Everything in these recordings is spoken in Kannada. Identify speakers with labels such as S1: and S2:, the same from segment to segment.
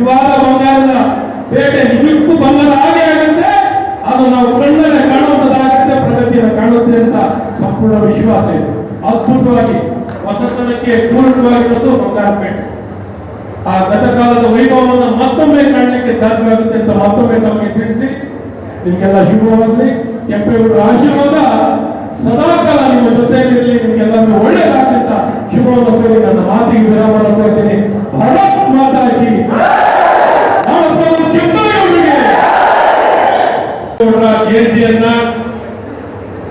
S1: ನಿಜವಾದ ಬಂಗಾರದ ಬೇಟೆ ನಿಜಕ್ಕೂ ಬಂಗಾರ ಹಾಗೆ ಆಗುತ್ತೆ. ಅದು ನಾವು ಕಣ್ಣಲ್ಲಿ ಕಾಣುವಂತದಾಗುತ್ತೆ ಪ್ರಗತಿಯನ್ನು ಕಾಣುತ್ತೆ ಅಂತ ಸಂಪೂರ್ಣ ವಿಶ್ವಾಸ ಇದೆ. ಅದ್ಭುತವಾಗಿ ಹೊಸತನಕ್ಕೆ ಪೂರ್ಣವಾಗಿರೋದು ಬಂಗಾರಪೇಟೆ ಆ ಗತಕಾಲದ ವೈಭವವನ್ನು ಮತ್ತೊಮ್ಮೆ ಕಾಣಲಿಕ್ಕೆ ಸಾಧ್ಯ ಆಗುತ್ತೆ ಅಂತ ಮತ್ತೊಮ್ಮೆ ನಮಗೆ ತಿಳಿಸಿ. ನಿಮಗೆಲ್ಲ ಶುಭವಾಗಲಿ. ಕೆಂಪೇಗೌಡರ ಆಶೀರ್ವಾದ ಸದಾಕಾಲ ನಿಮ್ಮ ಜೊತೆಯಲ್ಲಿ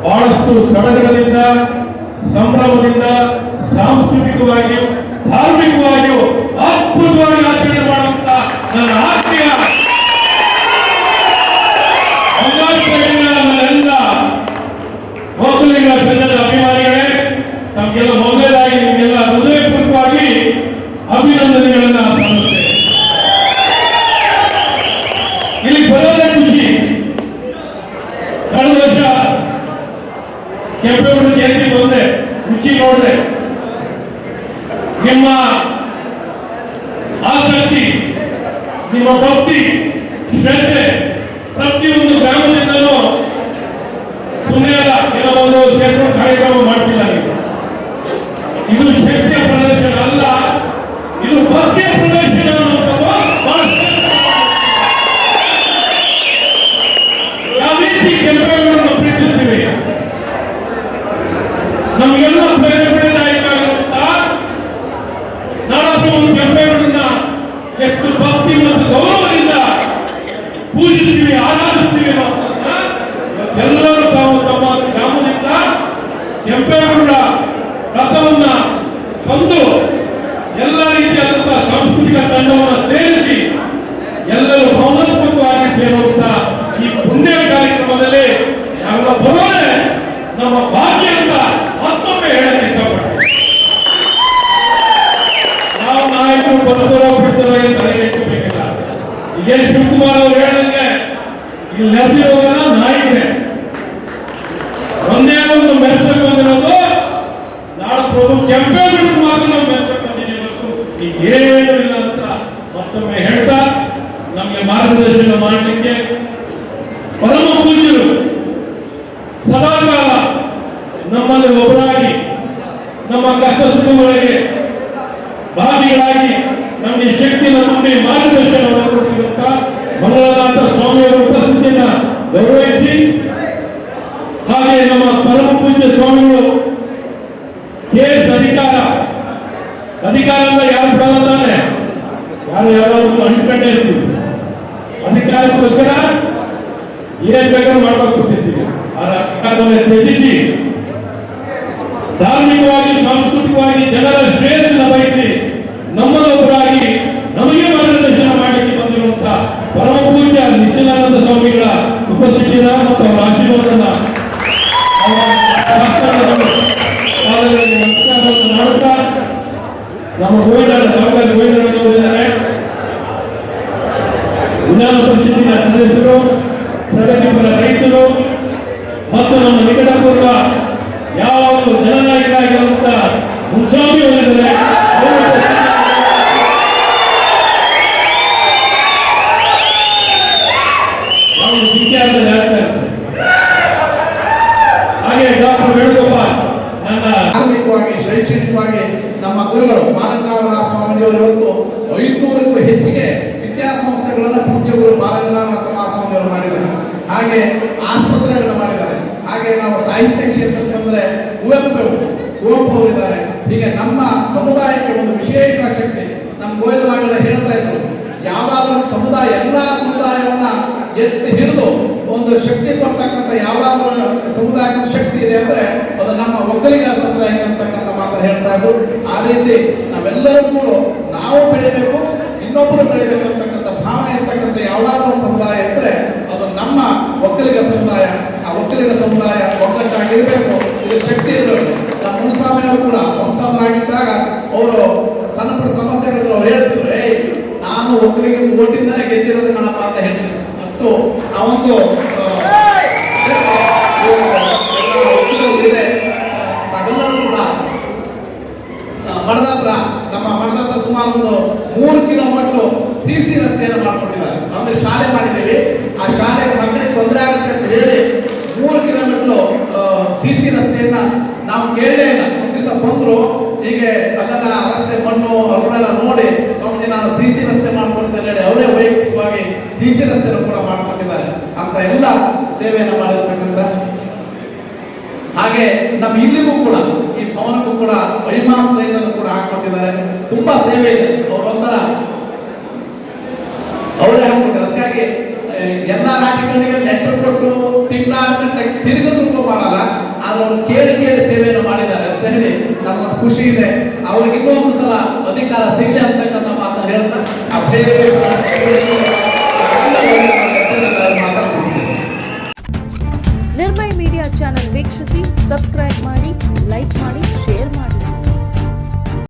S1: ಬಹಳಷ್ಟು ಸಡಗರದಿಂದ ಸಂಭ್ರಮದಿಂದ ಸಾಂಸ್ಕೃತಿಕವಾಗಿಯೂ ಧಾರ್ಮಿಕವಾಗಿಯೂ ಅದ್ಭುತವಾಗಿ ಆಚರಣೆ ಮಾಡುವಂತ ನನ್ನ ಆತ್ಮೀಯ ನಿಮ್ಮ ಆಸಕ್ತಿ ನಿಮ್ಮ ಭಕ್ತಿ ಶ್ರದ್ಧೆ ಪ್ರತಿಯೊಂದು ಗ್ರಾಮದಿಂದಲೂ ಪೂಜಿಸ್ತೀವಿ, ಆರಾಧಿಸ್ತೀವಿ ಎಲ್ಲರೂ ತಾವು ತಮ್ಮ ಗ್ರಾಮದಿಂದ ಕೆಂಪೇಗೌಡ ರಥವನ್ನ ತಂದು ಎಲ್ಲ ರೀತಿಯಾದಂತಹ ಸಾಂಸ್ಕೃತಿಕ ತಂಡವನ್ನು ಸೇರಿಸಿ ಎಲ್ಲರೂ ಭಾವನಾತ್ಮಕವಾಗಿ ಸೇರುವಂತ ಈ ಪುಣ್ಯ ಕಾರ್ಯಕ್ರಮದಲ್ಲಿ ನಾವೆಲ್ಲ ಬರೋಣ ನಮ್ಮ ಭಾಗ್ಯ ಅಂತ ಮತ್ತೊಮ್ಮೆ ಹೇಳಕ್ಕೆ ನಾವು ನಾಯಕರು ಬರ್ತಾರೋ ಬಿಡ್ತಾರೋ ಅಂತ ತಲೆಗೆಡಿಸ್ಕೋಬೇಕಿಲ್ಲ ಈಗ ಶಿವಕುಮಾರ್ ಅವರು ಹೇಳಿದಂಗೆ ಇಲ್ಲಿ ನೆರೆದಿರೋದನ್ನ ನಾಯಿಗೆ ಒಂದೇ ಒಂದು ಬಂದಿರೋದು ನಾಳೆ ಪ್ರಭು ಕೆಂಪೇಗೌಡರು ಮಾತ್ರ ನಾವು ಏನೂ ಇಲ್ಲ ಅಂತ ಮತ್ತೊಮ್ಮೆ ಹೇಳ್ತಾ ನಮಗೆ ಮಾರ್ಗದರ್ಶನ ಮಾಡಲಿಕ್ಕೆ ಪರಮ ಪೂಜ್ಯರು ಸದಾಕಾಲ ನಮ್ಮಲ್ಲಿ ಒಬ್ಬರಾಗಿ, ನಮ್ಮ ಕಷ್ಟ ಸುಖಗಳಿಗೆ ಭಾಗಿಗಳಾಗಿ ನಮಗೆ ಶಕ್ತಿ ತುಂಬಿ ಮಾರ್ಗದರ್ಶನವನ್ನು ಯಾರು ಯಾರಾದ್ರೂ ಅಂಟ್ಕೊಂಡೇ ಇರ್ತೀವಿ ಅಧಿಕಾರಕ್ಕೋಸ್ಕರ ಏನ್ ಬೇಕಾದ್ರೂ ಮಾಡ್ಬೇಕು ಕೂತಿರ್ತೀವಿ ಆ ಅಧಿಕಾರವನ್ನು ತ್ಯಜಿಸಿ ಧಾರ್ಮಿಕವಾಗಿ ಸಾಂಸ್ಕೃತಿಕವಾಗಿ ಜನರ ಶ್ರೇಯಸ್ಸನ್ನು ಬಯಸಿ ನಮ್ಮದೊಬ್ಬರಾಗಿ ನಮಗೆ ಮಾರ್ಗದರ್ಶನ ಮಾಡಲಿಕ್ಕೆ ಬಂದಿರುವಂತಹ ಪರಮ ಪೂಜ್ಯ ನಿತ್ಯಾನಂದ ಸ್ವಾಮಿಗಳ ಉಪಸ್ಥಿತಿಯ ಮತ್ತು ಅವರ ಆಶೀರ್ವಾದನ ಅವರ ಶಾಸ್ತ್ರಗಳನ್ನು ಪಾದಗಳಿಗೆ ನಮಸ್ಕಾರವನ್ನು ಮಾಡುತ್ತಾ ನಮ್ಮ ಗೋವಿಂದರ ಸಹಕಾರಿ ಗೋವಿಂದರಲ್ಲಿದ್ದಾರೆ ಮತ್ತು ಪೂರ್ವ ಯಾವ ಒಂದು ಜನನಾಯಕರಾಗಿರುವಂತ ಮುನ್ಸ್ವಾಮಿ ಅವರಿದ್ದಾರೆ. ಹಾಗೆ
S2: ಧಾರ್ಮಿಕವಾಗಿ ಶೈಕ್ಷಣಿಕವಾಗಿ ನಮ್ಮ ಗುರುಗಳು ಬಾಲಂಗಾರನಾಥ ಸ್ವಾಮೀಜಿಯವರು ಇವತ್ತು ಐದುನೂರಕ್ಕೂ ಹೆಚ್ಚಿಗೆ ವಿದ್ಯಾಸಂಸ್ಥೆಗಳನ್ನು ಪೂಜ್ಯ ಗುರು ಬಾಲಂಗಾರನಾಥ ಮಹಾಸ್ವಾಮಿಯವರು ಮಾಡಿದರು ಹಾಗೆ ಆಸ್ಪತ್ರೆಗಳನ್ನು ಹಾಗೆ ನಾವು ಸಾಹಿತ್ಯ ಕ್ಷೇತ್ರಕ್ಕೆ ಬಂದರೆ ಕುವೆಂಪು ಕುವೆಂಪು ಅವರಿದ್ದಾರೆ. ಹೀಗೆ ನಮ್ಮ ಸಮುದಾಯಕ್ಕೆ ಒಂದು ವಿಶೇಷ ಶಕ್ತಿ. ನಮ್ಮ ಗೋವಿಂದರಾಗಲ್ಲ ಹೇಳ್ತಾ ಇದ್ರು, ಯಾವುದಾದ್ರೂ ಸಮುದಾಯ, ಎಲ್ಲ ಸಮುದಾಯವನ್ನ ಎತ್ತಿ ಹಿಡಿದು ಒಂದು ಶಕ್ತಿ ಕೊಡ್ತಕ್ಕಂಥ ಯಾವ್ದಾದ್ರೂ ಸಮುದಾಯಕ್ಕೆ ಶಕ್ತಿ ಇದೆ ಅಂದ್ರೆ ಅದು ನಮ್ಮ ಒಕ್ಕಲಿಗ ಸಮುದಾಯಕ್ಕೆ ಅಂತಕ್ಕಂಥ ಮಾತ್ರ ಹೇಳ್ತಾ ಇದ್ರು. ಆ ರೀತಿ ನಾವೆಲ್ಲರೂ ಕೂಡ ನಾವು ಬೆಳಿಬೇಕು, ಇನ್ನೊಬ್ಬರು ಬೆಳಿಬೇಕು ಅಂತಕ್ಕಂಥ ಭಾವನೆ ಇರ್ತಕ್ಕಂಥ ಯಾವ್ದಾದ್ರೂ ಸಮುದಾಯ ಬರೀ ಓಟಿಂದನೇ ಗೆದ್ದಿರೋದು ಕಣಪ್ಪ ಅಂತ ಹೇಳ್ತೀನಿ. ಅಷ್ಟು ಆ ಒಂದು ಇದೆ. ತಾವೆಲ್ಲರೂ ಕೂಡ ಮಡದಾತ್ರ ನಮ್ಮ ಮಡದಾತ್ರ ಸುಮಾರು ಒಂದು ಮೂರು ಕಿಲೋಮೀಟರ್ ಸಿ ಸಿ ರಸ್ತೆಯನ್ನು ಮಾಡ್ಕೊಟ್ಟಿದ್ದಾರೆ. ಅಂದ್ರೆ ಶಾಲೆ ಮಾಡಿದ್ದೀವಿ. ಆ ಶಾಲೆಗೆ ಮಕ್ಕಳಿಗೆ ತೊಂದರೆ ಆಗುತ್ತೆ ಅಂತ ಹೇಳಿ ಮೂರು ಕಿಲೋಮೀಟರ್ ಸಿ ಸಿ ರಸ್ತೆಯನ್ನ ನಾವು ಕೇಳಲೇ ಇಲ್ಲ. ಒಂದು ದಿವಸ ಬಂದರು ಹೀಗೆ ಅಲ್ಲೆಲ್ಲ ರಸ್ತೆ ಮಣ್ಣು ಅರುಳೆಲ್ಲ ನೋಡಿ ಸ್ವಾಮೀಜಿ, ನಾನು ಸಿ ಸಿ ರಸ್ತೆ ಮಾಡ್ಕೊಡ್ತೇನೆ ಹೇಳಿ ಅವರೇ ವೈಯಕ್ತಿಕವಾಗಿ ಸಿ ಸಿ ರಸ್ತೆಯನ್ನು ಕೂಡ ಮಾಡ್ಕೊಟ್ಟಿದ್ದಾರೆ ಅಂತ ಎಲ್ಲ ಸೇವೆಯನ್ನು ಮಾಡಿರ್ತಕ್ಕಂಥ ಹಾಗೆ ನಮ್ಮ ಇಲ್ಲಿಗೂ ಕೂಡ, ಈ ಭವನಕ್ಕೂ ಕೂಡ ಐಮಾಸ್ ಲೈಟ್ ಅನ್ನು ಕೂಡ ಹಾಕೊಟ್ಟಿದ್ದಾರೆ ತುಂಬಾ ಸೇವೆ ಇದೆ. ಅವರೊಂಥರ ಅವರೇ ಹಾಕ್ಕೊಟ್ಟಿದ್ದಾರೆ. ಅದಕ್ಕಾಗಿ ಎಲ್ಲ ರಾಜಕಾರಣಿಗೆ ಲೆಟರ್ ಕೊಟ್ಟು ತಿಂಗಳ ತಿರುಗಿದ್ರು ಮಾಡಲ್ಲ, ಆದ್ರೆ ಅವ್ರು ಕೇಳಿ ಕೇಳಿ ಸೇವೆಯನ್ನು ಹೇಳಿ ಖುಷಿ ಇದೆ. ಅವ್ರಿಗೆ ಇನ್ನೊಂದು ಸಲ ಅಧಿಕಾರ ಸಿಗಲಿ ಅಂತಕ್ಕಂಥ ಮಾತನ್ನು ಹೇಳ್ತಾ, ಆ ಬೇರೆ
S3: ನಿರ್ಮಯ್ ಮೀಡಿಯಾ ಚಾನೆಲ್ ವೀಕ್ಷಿಸಿ, ಸಬ್ಸ್ಕ್ರೈಬ್ ಮಾಡಿ, ಲೈಕ್ ಮಾಡಿ, ಶೇರ್ ಮಾಡಿ.